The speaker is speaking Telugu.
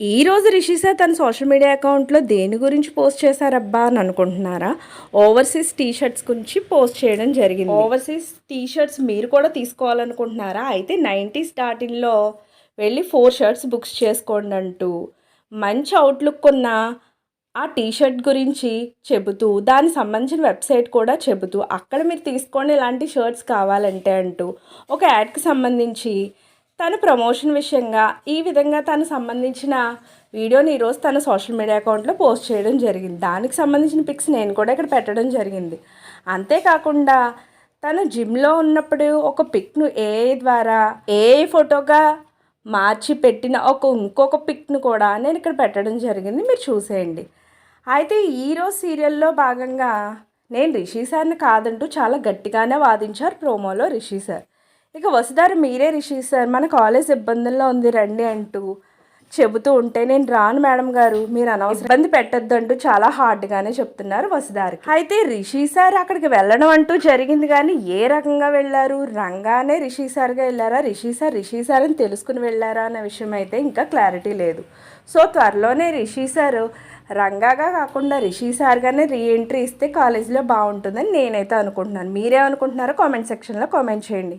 ఈరోజు రిషిసా తన సోషల్ మీడియా అకౌంట్లో దేని గురించి పోస్ట్ చేశారబ్బా అని అనుకుంటున్నారా? ఓవర్సీస్ టీ షర్ట్స్ గురించి పోస్ట్ చేయడం జరిగింది. ఓవర్సీస్ టీ షర్ట్స్ మీరు కూడా తీసుకోవాలనుకుంటున్నారా? అయితే నైంటీ స్టార్టింగ్లో వెళ్ళి ఫోర్ షర్ట్స్ బుక్స్ చేసుకోండి అంటూ మంచి అవుట్లుక్ ఉన్న ఆ టీ షర్ట్ గురించి చెబుతూ దానికి సంబంధించిన వెబ్సైట్ కూడా చెబుతూ అక్కడ మీరు తీసుకోండి ఇలాంటి షర్ట్స్ కావాలంటే అంటూ ఒక యాడ్కి సంబంధించి తను ప్రమోషన్ విషయంగా ఈ విధంగా తను సంబంధించిన వీడియోని ఈరోజు తన సోషల్ మీడియా అకౌంట్లో పోస్ట్ చేయడం జరిగింది. దానికి సంబంధించిన పిక్స్ నేను కూడా ఇక్కడ పెట్టడం జరిగింది. అంతేకాకుండా తను జిమ్లో ఉన్నప్పుడు ఒక పిక్ను ఏ ద్వారా ఏ ఫోటోగా మార్చి పెట్టిన ఒక ఇంకొక పిక్ను కూడా నేను ఇక్కడ పెట్టడం జరిగింది. మీరు చూసేయండి. అయితే ఈరోజు సీరియల్లో భాగంగా నేను రిషి సార్ని కాదంటూ చాలా గట్టిగానే వాదించారు. ప్రోమోలో రిషి సార్. ఇక వసుదారు మీరే రిషి సార్ మన కాలేజ్ ఇబ్బందుల్లో ఉంది రండి అంటూ చెబుతూ ఉంటే నేను రాను మేడం గారు మీరు అనవసరం ఇబ్బంది పెట్టద్దు అంటూ చాలా హార్డ్గానే చెప్తున్నారు వసుదారికి అయితే రిషి సార్ అక్కడికి వెళ్ళడం అంటూ జరిగింది కానీ ఏ రకంగా వెళ్ళారు? రంగానే రిషి సార్గా వెళ్ళారా? రిషి సార్ రిషి సార్ అని తెలుసుకుని వెళ్ళారా? అనే విషయం అయితే ఇంకా క్లారిటీ లేదు. సో త్వరలోనే రిషి సార్ రంగాగా కాకుండా రిషి సార్గానే రీఎంట్రీ ఇస్తే కాలేజీలో బాగుంటుందని నేనైతే అనుకుంటున్నాను. మీరే అనుకుంటున్నారో కామెంట్ సెక్షన్లో కామెంట్ చేయండి.